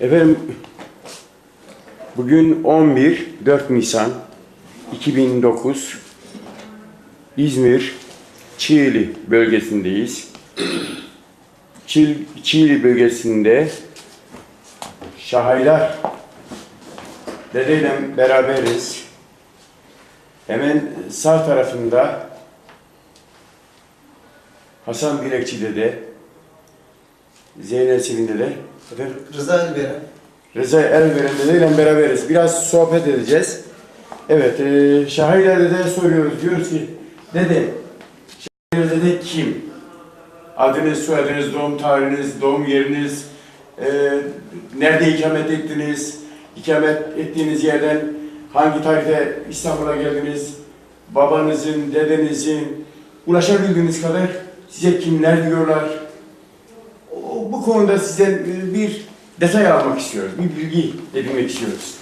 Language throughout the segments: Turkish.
Efendim bugün 11 4 Nisan 2009 İzmir Çiğli bölgesindeyiz. Çil, Çiğli bölgesinde Şahaylar dedeyle beraberiz. Hemen sağ tarafında Hasan Bilekçi dede, Zeynep Sevin dede, efendim Rıza Elberen. Rıza Elveren dedeyle beraberiz. Biraz sohbet edeceğiz. Evet, e, Şahıyla dede soruyoruz. Diyoruz ki, dede, Şahıyla dede kim? Adınız, soyadınız, doğum tarihiniz, doğum yeriniz, e, nerede ikamet ettiniz, ikamet ettiğiniz yerden hangi tarihte İstanbul'a geldiniz, babanızın, dedenizin, ulaşabildiğiniz kadar size kimler diyorlar, konuda sizden e, bir detay almak istiyoruz, bir bilgi edinmek istiyoruz.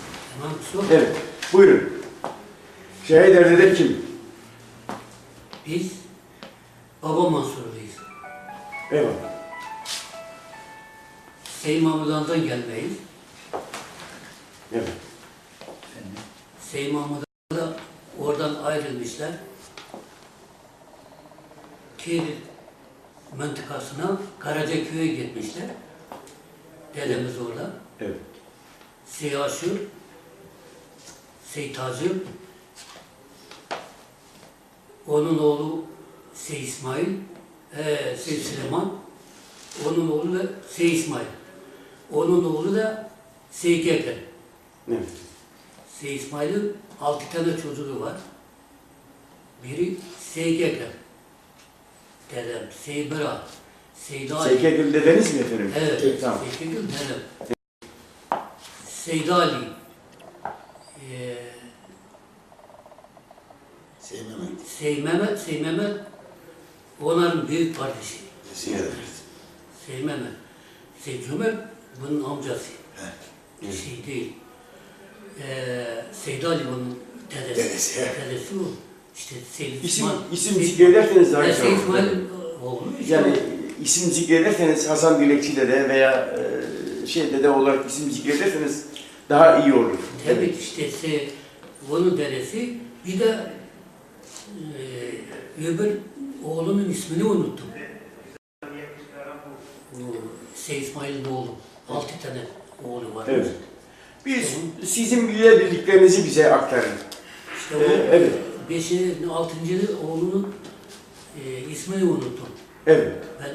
Evet, buyurun. Şehit Erdede kim? Biz Baba Mansurluyuz. Eyvallah. Seyit Mahmud'dan gelmeyiz. Evet. Seyit Mahmud'a da oradan ayrılmışlar. Kiri mıntıkasına Karacaköy'e gitmişler. Dedemiz orada. Evet. Seyit Hacı, onun oğlu Seyit İsmail, ee, Seyit Süleyman, onun oğlu da Seyit İsmail. Onun oğlu da Seyit Ekrem. Evet. Seyit İsmail'in altı tane çocuğu var. Biri Seyit Ekrem. Dedem, Seyit Berat, Seyit Ali. Seykegül dedeniz mi efendim? Evet, Evet, tamam. Ekrem dedem. Seyit Ali. Ee, Sevim Mehmet. Seyit Mehmet, Seyit Mehmet onların büyük kardeşi. Teşekkür ederiz. Seyit Mehmet. Seyit Ömer bunun amcası. Evet. Şey değil. Ee, Seyit Ali onun dedesi. Dedesi. Dedesi o. İşte Seyit İsim, İsmail. isim zikrederseniz daha Ya güzel Seyit olur. İsmail'in oğlu işte. Yani isim zikrederseniz Hasan Bilekçi dede veya e, şey dede olarak isim zikrederseniz daha iyi olur. Tabii ki işte se, onun dedesi bir de e, öbür oğlunun ismini unuttum. Seyit İsmail'in oğlu. Altı tane oğlu var. Evet. Biz sizin bilebildiklerinizi bize aktarın. İşte o Ee, evet. Beşi, altıncı oğlunun e, ismini unuttum. Evet. Ben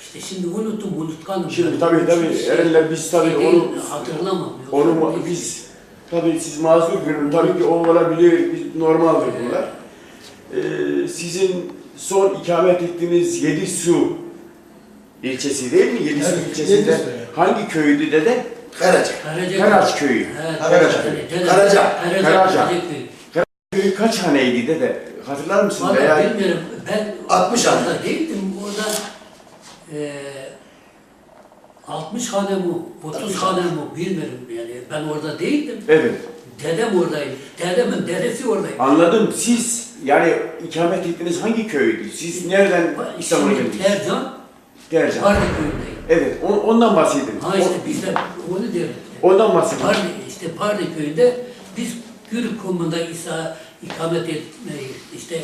işte şimdi unuttum, unutkanım. Şimdi ben. tabii tabii Şey- biz tabii şey onu hatırlamam. Onu ma- biz- biz tabii siz mazur görün. Tabii ki o olabilir. biz- Normaldir bunlar. Ee, sizin son ikamet ettiğiniz Yedi Su ilçesi değil mi? Yedi Su Evet, ilçesinde Yedisu, evet. hangi köydü dede? Karaca. Karaca. Karaç köyü. Evet, Karaca. Karaca. Karaca. Karaca. Karaca. Karacaköy. Köyü kaç haneydi dede? Hatırlar mısın? Valla Veya bilmiyorum. Ben 60 hane. değildim. Orada e, 60 hane mi, 30 hane mi bilmiyorum yani. Ben orada değildim. Evet. Dedem oradaydı. Dedemin dedesi oradaydı. Anladım. Siz yani ikamet ettiğiniz hangi köydü? Siz nereden İstanbul'a geldiniz? Tercan, Tercan. Bardı köyündeyim. Evet. on- Ondan bahsedin. Ha işte O- biz de onu diyoruz. Ondan bahsedin. Pardi, işte Pardi köyünde biz Gürük kumunda İsa ikamet etmeyi işte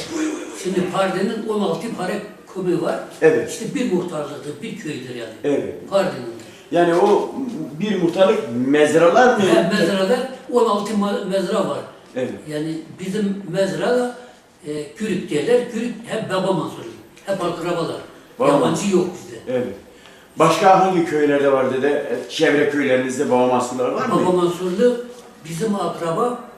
şimdi Pardi'nin 16 pare kumu var. Evet. İşte bir muhtarlıktır, bir köydür yani. Evet. Pardi'nin. Yani o bir muhtarlık mezralar mı? Hem mezrada 16 ma- mezra var. Evet. Yani bizim mezrada e, Gürük derler. Gürük hep baba Mansur. Hep akrabalar. Baba Yabancı yok bizde. Evet. Başka hangi köylerde var dede? Çevre köylerinizde baba mahsullar var Baba mı? Mansurlu bizim akraba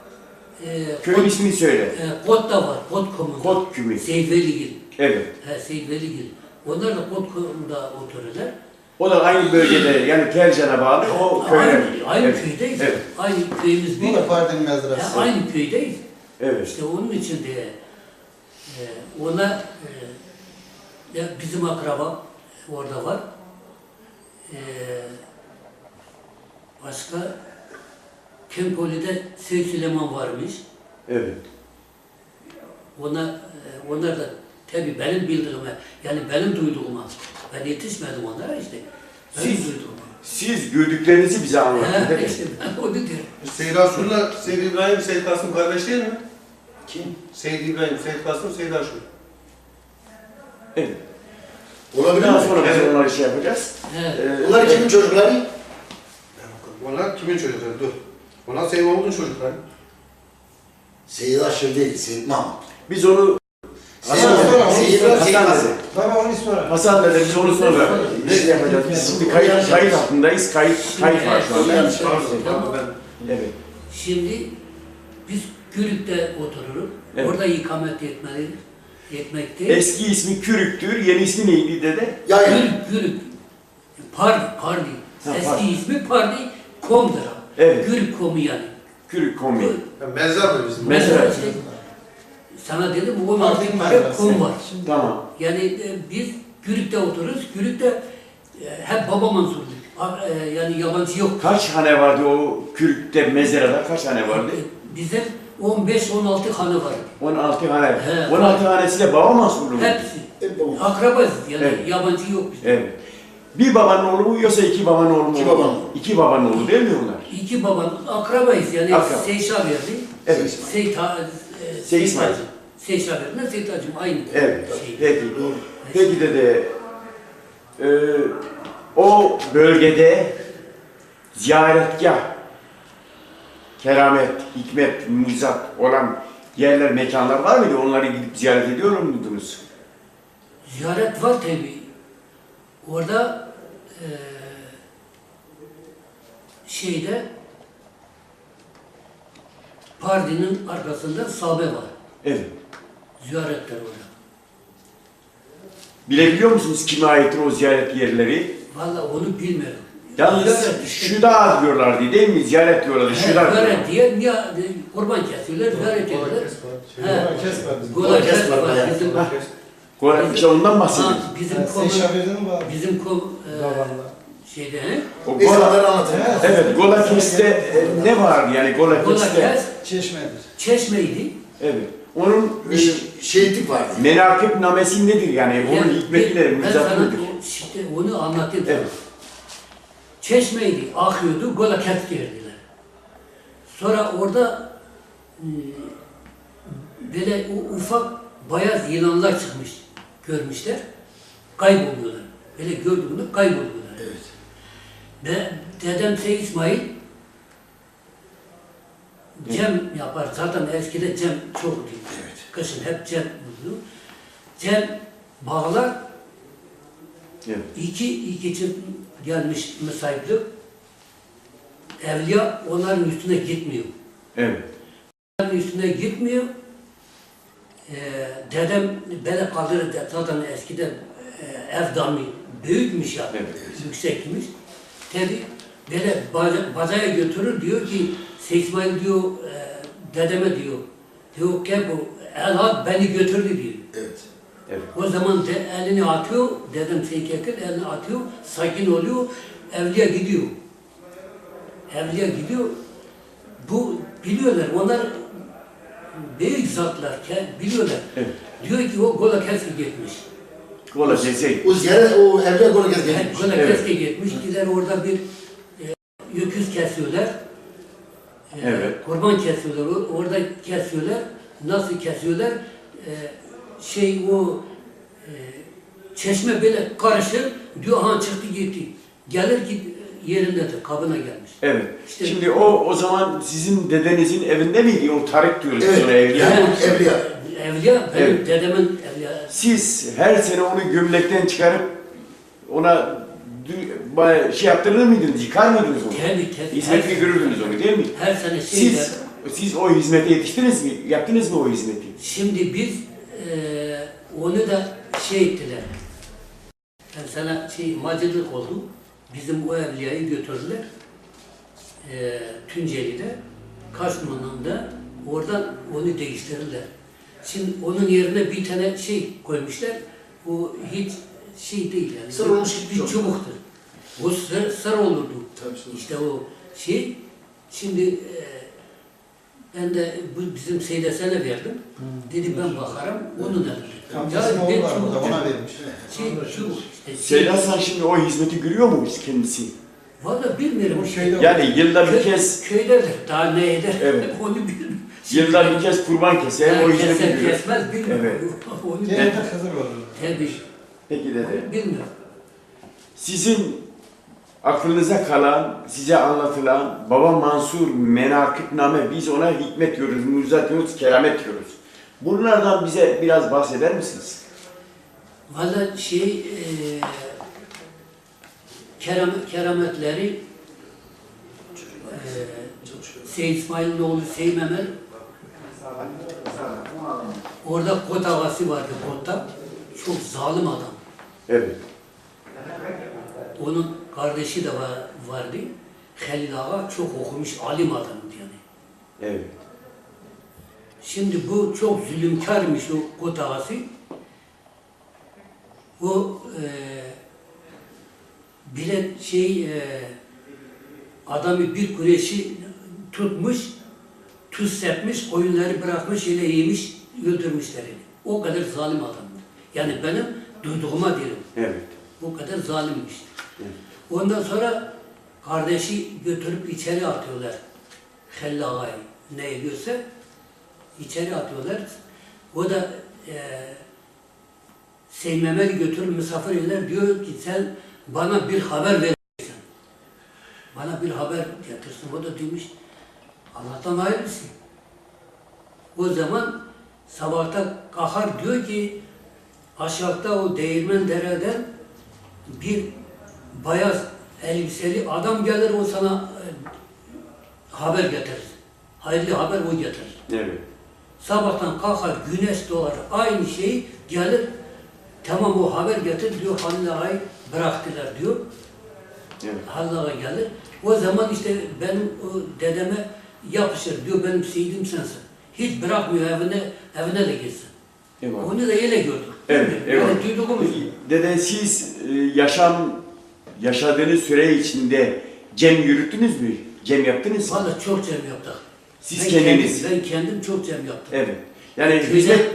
e, Köyün Kot, ismini söyle. e, Kot da var. Kot komunda. Kot kümü. Seyit Veligil. Evet. He, Seyit Veligil. Onlar da Kot komunda otururlar. O da aynı bölgede yani Tercan'a bağlı o köyler. Aynı, aynı evet. köydeyiz. Evet. Aynı köyümüz bir. Bu da Pardin He, mezrası. aynı köydeyiz. Evet. İşte onun için de e, ona e, ya bizim akraba orada var. E, başka Kempoli'de Seyit Süleyman varmış. Evet. Ona, e, onlar da tabii benim bildiğime, yani benim duyduğuma, ben yetişmedim onlara işte. Benim Siz- duyduğuma. Siz gördüklerinizi bize anlatın Ha, işte ben onu diyorum. Seyyid Aşur'la Seyyid İbrahim, Seyyid Kasım kardeş değil mi? Kim? Seyyid İbrahim, Seyyid Kasım, Seyyid Aşur. Evet. Olabilir mi? sonra biz Evet. onları şey yapacağız. He. Ee, Bunlar kimin çocukları? Onlar kimin çocukları? Dur. Onlar Seyyid Mahmut'un çocukları. Seyyid Aşır değil, Seyyid Mahmut. Biz onu Hasan, Hasan, Seyyid Hasan, Seyyid Hasan Hasan. dedi. Tamam onu sonra. Hasan dede biz onu sonra ne yapacağız? Biz şimdi kayıt, kayıt hakkındayız. Kayıt, kayıt var şu anda. Evet. Şimdi biz Gürük'te otururuz. Evet. Orada ikamet etmeli, etmekteyiz. Eski ismi Kürük'tür. Yeni ismi neydi dede? Yayla. Gürük, Gürük. Pardi, Pardi. Ha, Eski Pardi. ismi Pardi, Kom'dur. Evet. Yani. Kürük komi. Ya mezar mı bizim? Mezar. işte, sana dedim 16 Parti tane mezarı. Kom var. Tamam. Yani e, biz Gürük'te otururuz. Gürük'te e, hep baba Mansur'dur. A- e, yani yabancı yok. Kaç hane vardı o Kürük'te mezarada? Kaç hane vardı? E, Bizim 15-16 hanı var. 16 hane. He. 16 hanesi de baba Mansurlu mu? Hepsi. Hep babam. Akrabayız yani Evet. yabancı yok bizde. Evet. Bir babanın oğlu mu yoksa iki babanın oğlu mu? İki babanın. İki babanın oğlu değil mi onlar? İki babam akrabayız yani Akraba. Seyşa verdi. Evet. Seyta, e, Sey İsmail. Seytacım. Seyşa verdi. Seytacım aynı. Evet. Şey. Peki. Doğru. Peki dede, e, o bölgede ziyaretgah, keramet, hikmet, muzat olan yerler, mekanlar var mıydı? Onları gidip ziyaret ediyor muydunuz? Ziyaret var tabi. Orada e, şeyde Pardi'nin arkasında sahabe var. Evet. Ziyaretler orada. Bilebiliyor musunuz kime aittir o ziyaret yerleri? Vallahi onu bilmiyorum. Yalnız Ziyaret işte. şu da diyorlardı değil mi? Ziyaret diyorlardı. Şu He, da ziyaret diye niye kurban kesiyorlar, ziyaret ediyorlar. He. Kesme bizim. Gola kes Kes var, var bayağı. bizim. Kolay, işte ondan bahsediyorum. Ha, bizim bizim Babanla. Şeyde he? O Gola, anlatalım. evet, Golakes'te e, ne vardı yani Gola Golakes'te? kes, Çeşmedir. çeşmeydi. Evet. Onun e, Bir şehitlik vardı. menakip namesi nedir yani? Onun Yani hikmeti nedir? ben sana nedir? işte onu anlatayım sana. Evet. Çeşmeydi, akıyordu, gola kes derdiler. Sonra orada e, böyle u- ufak beyaz yılanlar çıkmış, görmüşler. Kayboluyorlar. Böyle gördüğünde kayboluyorlar. Evet. Ve dedem Sey İsmail Cem yapar. Zaten eskide Cem çoktu. Evet. Kışın hep Cem buldu. Cem bağlar Evet. iki iki çift gelmiş müsaitlik. Evliya onların üstüne gitmiyor. Evet. Onların üstüne gitmiyor. Ee, dedem böyle kaldırır. Zaten eskiden e, ev damı büyükmüş ya. Evet. Yüksekmiş. Tabi baca- bacaya götürür diyor ki Seysmail diyor e, dedeme diyor. Diyor ki bu Elhat beni götürdü diyor. Evet. Evet. O zaman de, elini atıyor, dedem Seykekil elini atıyor, sakin oluyor, evliya gidiyor. Evliya gidiyor. Bu biliyorlar, onlar büyük zatlar, biliyorlar. Evet. Diyor ki o Gola Keski gitmiş. Golakes'e O ziyaret, o evliya koru Yani gezmiş. Gola Evet. Keski gitmiş, gider orada bir e, öküz kesiyorlar. E, Evet. Kurban kesiyorlar, orada kesiyorlar. Nasıl kesiyorlar? E, şey o e, çeşme böyle karışır, diyor ha çıktı gitti. Gelir ki yerindedir, kabına gelmiş. Evet. İşte- Şimdi o o zaman sizin dedenizin evinde miydi? O Tarik diyoruz Evet. evliya. Yani evliya. Evliya, benim Evet. dedemin evliya. Siz her sene onu gömlekten çıkarıp ona şey yaptırır mıydınız? Yıkar mıydınız onu? Tabii, tabii. Hizmetini görürdünüz onu değil mi? Her sene şeyler, Siz siz o hizmete yetiştiniz mi? Yaptınız mı o hizmeti? Şimdi biz eee onu da şey ettiler. Ben sana şey macırlık oldu. Bizim o evliyayı götürdüler. Eee Tunceli'de, Kasman'da oradan onu değiştirdiler. Şimdi onun yerine bir tane şey koymuşlar. O hiç şey değil yani. Sır olmuş bir çok. çubuktur. O sır, sır olurdu. Tabii. İşte o şey. Şimdi eee ben de bu bizim Seydesen'e verdim. Dedi ben bakarım, onun da. Amcasının ben oğlu var çubuk- burada ona vermiş. Şey, çubuk işte. Seyda Hasan şimdi o hizmeti görüyor mu kendisi? Valla bilmiyorum. O şeyde Yani yılda bir kez Köydedir. Daha ne eder? Evet. Onu bilmiyorum. Yılda bir kez kurban keser o işini keser biliyor. kesmez bilmiyorum. Evet. Onu Genelde Hızır olur. Tabii. Peki dede. Bilmiyorum. Sizin aklınıza kalan, size anlatılan Baba Mansur menakıbname biz ona hikmet diyoruz, mucizat diyoruz, keramet diyoruz. Bunlardan bize biraz bahseder misiniz? Valla şey e, keram, kerametleri e, Seyyid İsmail'in oğlu Seyyid Mehmet orada Kot ağası vardı Kot'ta. Çok zalim adam. Evet. Onun kardeşi de var, vardı. Halil Ağa çok okumuş alim adamdı yani. Evet. Şimdi bu çok zulümkarmış o Kot ağası. O e, bilen şey e, adamı bir kureşi tutmuş, tuz sepmiş, koyunları bırakmış, ile yemiş, öldürmüşler. O kadar zalim adamdı. Yani benim duyduğuma diyorum. Evet. O kadar zalimmiş. Evet. Ondan sonra kardeşi götürüp içeri atıyorlar. Helli ağayı ne ediyorsa içeri atıyorlar. O da e, Seymemel'i götürüp misafir eder. Diyor ki sen bana bir haber verirsin. Bana bir haber getirsin. O da demiş Allah'tan ayrılsın. O zaman sabahta kalkar diyor ki aşağıda o değirmen dereden bir beyaz elbiseli adam gelir o sana e, haber getirir. Hayırlı haber o getirir. Evet. Sabahtan kalkar güneş doğar aynı şey gelir tamam o haber getir diyor Halil Ağa'yı bıraktılar diyor. Evet. Halil Ağa gelir. O zaman işte benim o dedeme yapışır diyor benim seyidim sensin. Hiç bırakmıyor evine evine de gitsin. Eyvallah. Onu da öyle gördük. Evet, eyvallah. Yani. Peki, dede siz e, yaşam, yaşadığınız süre içinde cem yürüttünüz mü? Cem yaptınız mı? Valla çok cem yaptık. Siz ben kendiniz. Kendim, ben kendim çok cem yaptım. Evet. Yani hizmet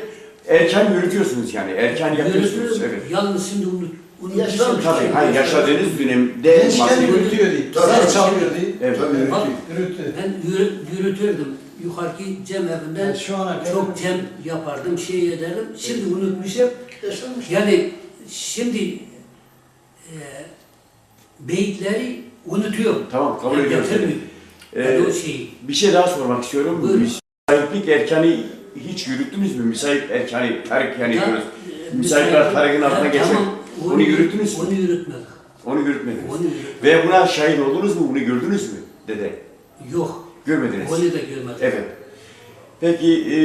erken yürütüyorsunuz yani. Erken yapıyorsunuz. Evet. Yalnız şimdi unut, Yaşam. Tabii. Hayır, yaşadığınız dönemde Gençken bahsediyorum. yürütüyor değil. Tabii. Saz çalıyor değil. Evet. Tabii Bak, yürütüyor. Yürütü. Ben yürü, yürütürdüm. Yukarıki cem evinden Yani şu ana kadar- çok cem yapardım, şey ederdim. Şimdi unutmuşum. Yaşanmış. Yani şimdi e, beyitleri unutuyorum. Tamam, kabul Yani getirmiyorum. Ee, Yani o şeyi. bir şey daha sormak istiyorum. Buyurun. Müsaitlik erkeni hiç yürüttünüz mü? Müsait erkeni, tarik yani Ya, diyoruz. e, Müsaitler müsait- tarihin altına geçer. tamam, Onu yürüttünüz mü? Onu yürütmedik. Onu yürütmediniz. Onu yürütmedik. Ve buna şahit oldunuz mu? Bunu gördünüz mü? Dede. Yok. Görmediniz. Onu da görmedim. Evet. Peki e,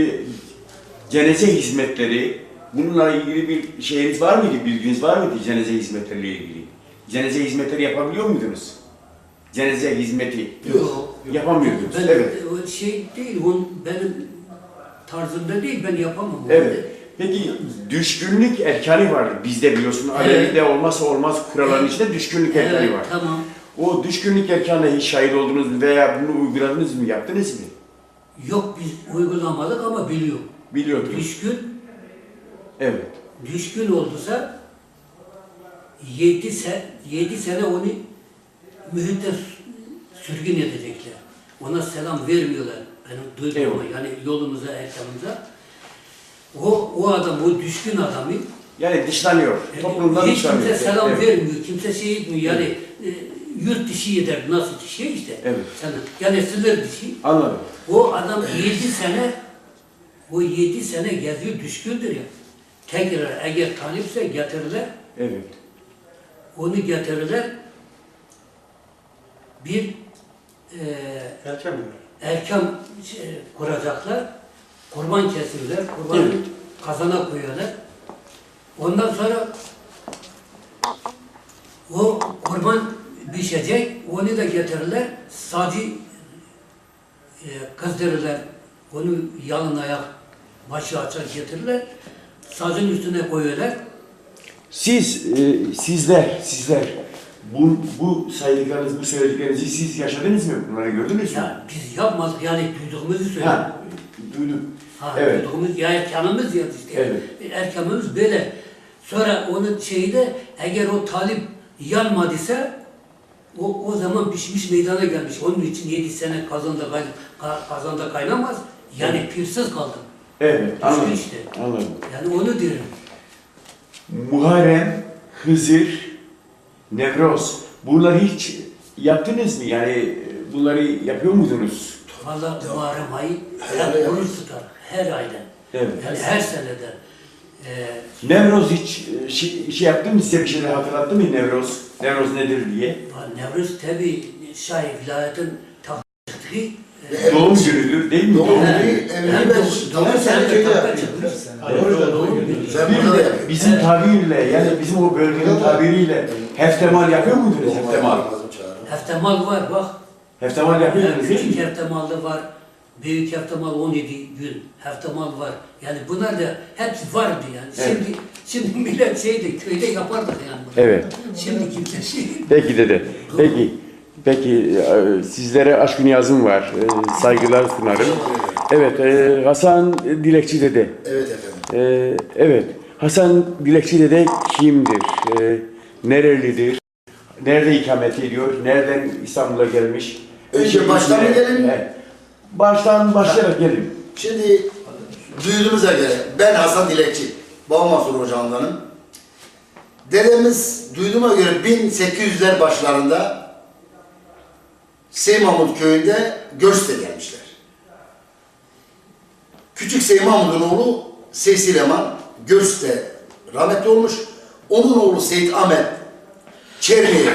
cenaze hizmetleri bununla ilgili bir şeyiniz var mıydı? Bilginiz var mıydı cenaze hizmetleriyle ilgili? Cenaze hizmetleri yapabiliyor muydunuz? Cenaze hizmeti Yok. yapamıyordunuz. Ben, Evet. O şey değil, on, benim tarzımda değil, ben yapamam. onu. Evet. Peki düşkünlük erkanı vardır bizde biliyorsun. Alevi'de olmazsa olmaz kuralların içinde düşkünlük erkanı Evet, var. tamam. O düşkünlük erkanına hiç şahit oldunuz mu veya bunu uyguladınız mı, yaptınız mı? Yok biz uygulamadık ama biliyorum. Biliyordunuz. Düşkün, Evet. düşkün olduysa yedi, se, yedi sene onu mühitte sürgün edecekler. Ona selam vermiyorlar. Benim duyduğuma yani yolumuza, erkanımıza. O, o adam, o düşkün adamı Yani dışlanıyor. Toplumdan hiç dışlanıyor. kimse selam Evet. vermiyor, kimse şey etmiyor. Yani e, yurt dışı eder, nasıl şey işte. Evet. Sana, yani sınır dışı. Anladım. O adam yedi sene, o yedi sene geziyor, düşkündür ya. Tekrar eğer talipse getirirler, Evet. onu getirirler. Bir e, Erken erken şey, kuracaklar, kurban kesilirler, kurbanı Evet. kazana koyuyorlar. Ondan sonra o kurban pişecek, onu da getirirler, sacı e, kızdırırlar, onu yalın ayak, başı açar getirirler, sacın üstüne koyuyorlar. Siz, e, sizler, sizler bu, bu saydıklarınız, bu söylediklerinizi siz yaşadınız mı? Bunları gördünüz mü? Ya biz yapmadık yani duyduğumuzu söyledik. Ha, duydum. Ha, Evet. duyduğumuz ya erkanımız ya işte. Evet. Erkanımız böyle. Sonra onun şeyi de eğer o talip yanmadıysa O, o zaman pişmiş meydana gelmiş. Onun için yedi sene kazanda, kay, ka- kazanda kaynamaz. Yani pirsiz kaldı. Evet, anladım. işte. Anladım. Yani onu diyorum. Muharrem, Hızır, Nevroz. Bunları hiç yaptınız mı? Yani e, bunları yapıyor muydunuz? Valla Muharrem ayı Her oruç tutar. Her ayda. Evet. Yani her senede. Ee, Nevroz hiç e, şey, şey yaptı mı size bir şeyler hatırlattı mı Nevroz? Nevroz nedir diye? Nevruz tabi Şahi vilayetin taktığı Evet. Doğum günüdür değil mi? Doğum günü. doğum- sene köyde yapıyoruz. da bizim tabirle yani bizim o bölgenin tabiriyle heftemal yapıyor muydunuz heftemal? Heftemal var bak. Heftemal yapıyor muydunuz değil Küçük mi? heftemallı var. Büyük heftemal 17 gün. Heftemal var. Yani bunlar da hepsi vardı yani. Evet. Şimdi şimdi millet şeydi köyde yapardık yani. bunu. Evet. Şimdi kimse şey Peki dede. Peki. Peki e, sizlere aşkın yazım var. E, Saygılar sunarım. Evet e, Hasan Dilekçi dede. Evet efendim. Evet. Hasan Dilekçi dede kimdir? Nerelidir? Nerede ikamet ediyor? Nereden İstanbul'a gelmiş? Önce baştan mı gelelim? Evet. Baştan başlayarak gelin. Şimdi duyduğumuza göre ben Hasan Dilekçi, Babam Mansur Hocam'danım. Dedemiz duyduğuma göre 1800'ler başlarında Seymamut köyünde Göç'te gelmişler. Küçük Seymamut'un oğlu Seysi Leman Göç'te rahmetli olmuş. Onun oğlu Seyit Ahmet Çermi'ye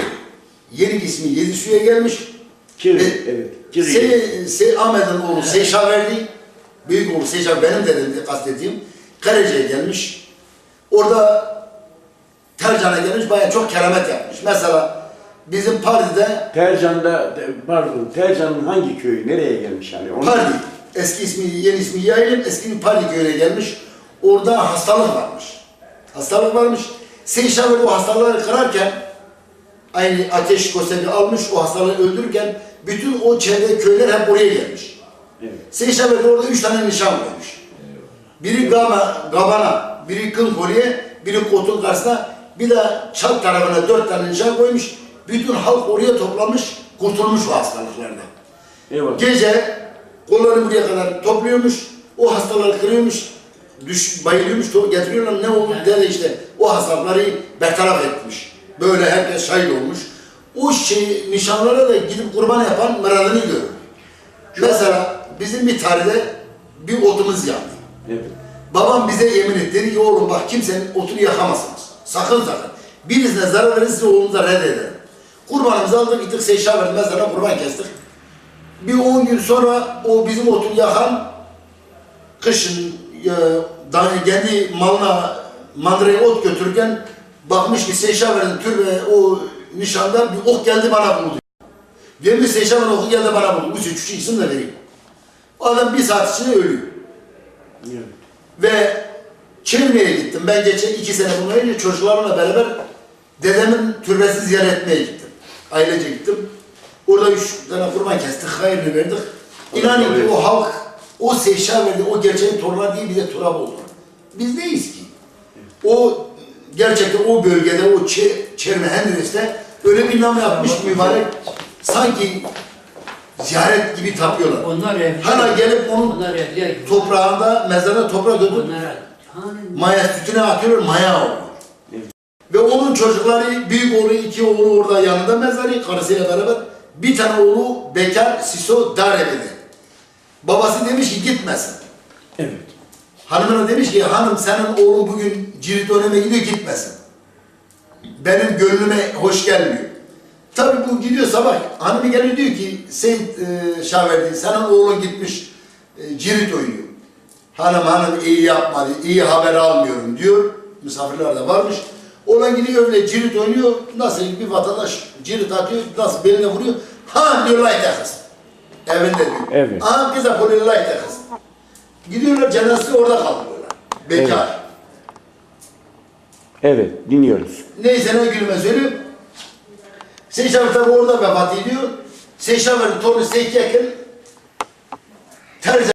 yeni ismi Yedisü'ye gelmiş. Kiri, Ve evet. Kiri. Se, Se Ahmet'in oğlu Seyşa verdi. Büyük oğlu Seyşa benim dedem kastettiğim. Karaca'ya gelmiş. Orada Tercan'a gelmiş bayağı çok keramet yapmış. Mesela bizim partide Tercan'da, pardon, Tercan'ın hangi köyü, nereye gelmiş yani? Onu- Pardi, eski ismi, yeni ismi Yaylım, eski Pardi köyüne gelmiş. Orada hastalık varmış. Hastalık varmış. Seyşa böyle o hastalığı kırarken aynı ateş kosemi almış, o hastalığı öldürürken bütün o çevre köyler hep oraya gelmiş. Evet. Seyşa böyle orada üç tane nişan koymuş. Biri Gama, Gabana, biri Kılkoli'ye, biri Kotun karşısına, bir de Çat tarafına dört tane nişan koymuş. Bütün halk oraya toplanmış, kurtulmuş o hastalıklardan. Eyvallah. Gece kollarını buraya kadar topluyormuş, o hastaları kırıyormuş, düş, bayılıyormuş, getiriyorlar ne oldu dedi işte o hastalıkları bertaraf etmiş. Böyle herkes şahit olmuş. O şey nişanlara da gidip kurban yapan mıradını görüyor. Mesela bizim bir tarihte bir otumuz yandı. Evet. Babam bize yemin etti. Dedi ki oğlum bak kimsenin otunu yakamazsınız. Sakın sakın. Birisine zarar verirse oğlunuza reddeder. Kurbanımızı aldık gittik Seyşa verdi mezara kurban kestik. Bir 10 gün sonra o bizim otunu yakan kışın e, daha kendi malına mandraya ot götürürken bakmış ki Seyşa verdi tür ve o nişanda bir ok geldi bana buldu. Demiş Seyşa verdi oku geldi bana buldu. Bu üçüncü isim de vereyim. O adam bir saat içinde ölüyor. Evet. Ve Çevre'ye gittim. Ben geçen iki sene bundan önce çocuklarımla beraber dedemin türbesini ziyaret etmeye gittim. Ailece gittim. Orada üç tane kurban kestik, hayırlı verdik. İnanın ki o halk, o seşya verdi, o gerçeğin torunlar değil, bir de turab oldu. Biz neyiz ki? O gerçekten o bölgede, o Çe Çerme Hendres'te öyle bir nam yapmış mübarek, sanki ziyaret gibi tapıyorlar. Onlar evliya. Hala gelip onun toprağında, mezarına toprak hani maya sütüne atıyorlar, maya oluyor. Evet. Ve onun çocukları, büyük oğlu, iki oğlu orada yanında mezarı, karısıyla beraber. Bir tane oğlu bekar, Siso Darebe'de. Babası demiş ki gitmesin. Evet. Hanımına demiş ki hanım senin oğlun bugün cirit öneme gidiyor gitmesin. Benim gönlüme hoş gelmiyor. Tabii bu gidiyor sabah. Hanımı geliyor diyor ki Seyit e, Şaverdi senin oğlun gitmiş e, cirit oynuyor. Hanım hanım iyi yapmadı, iyi haber almıyorum diyor. Misafirler de varmış. Oğlan gidiyor öyle cirit oynuyor. Nasıl bir vatandaş cirit atıyor, nasıl beline vuruyor. Ha diyor layta kız. Evinde diyor. Evet. Aha kıza polili layta kız. Gidiyorlar cenazesi orada kalıyorlar. Bekar. Evet, dinliyoruz. Neyse ne gülme söylüyor. Seyşaver tabi orada vefat ediyor. Seyşaver'in torunu Seyit Yakın Terzi